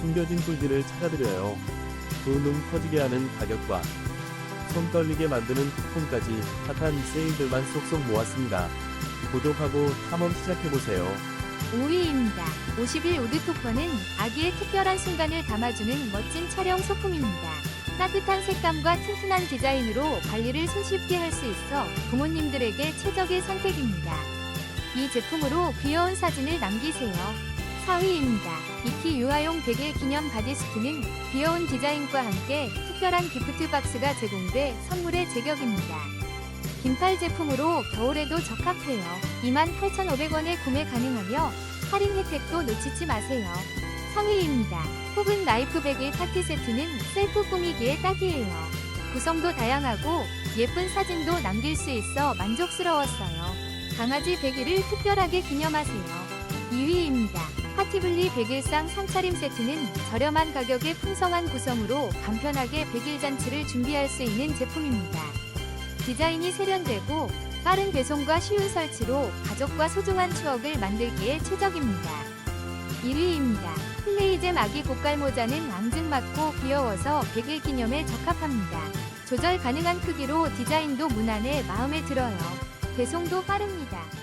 숨겨진 꿀들을 찾아드려요. 두눈 커지게 하는 가격과 손 떨리게 만드는 쿠폰까지 핫한 세일들만 쏙쏙 모았습니다. 구독하고 탐험 시작해보세요. 5위입니다. 50일 우드토퍼는 아기의 특별한 순간을 담아주는 멋진 촬영 소품입니다. 따뜻한 색감과 튼튼한 디자인으로 관리를 손쉽게 할 수 있어 부모님들에게 최적의 선택입니다. 이 제품으로 귀여운 사진을 남기세요. 4위입니다. 이키 유아용 베개 기념 바디스트는 귀여운 디자인과 함께 특별한 기프트 박스가 제공돼 선물의 제격입니다. 긴팔 제품으로 겨울에도 적합해요. 28,500원에 구매 가능하며 할인 혜택도 놓치지 마세요. 3위입니다. 혹은 나이프 베개 파티 세트는 셀프 꾸미기에 딱이에요. 구성도 다양하고 예쁜 사진도 남길 수 있어 만족스러웠어요. 강아지 베개를 특별하게 기념하세요. 2위입니다. 파티블리 백일상 상차림 세트는 저렴한 가격에 풍성한 구성으로 간편하게 백일 잔치를 준비할 수 있는 제품입니다. 디자인이 세련되고 빠른 배송과 쉬운 설치로 가족과 소중한 추억을 만들기에 최적입니다. 1위입니다. 플레이잼 아기 고깔 모자는 앙증맞고 귀여워서 100일 기념에 적합합니다. 조절 가능한 크기로 디자인도 무난해 마음에 들어요. 배송도 빠릅니다.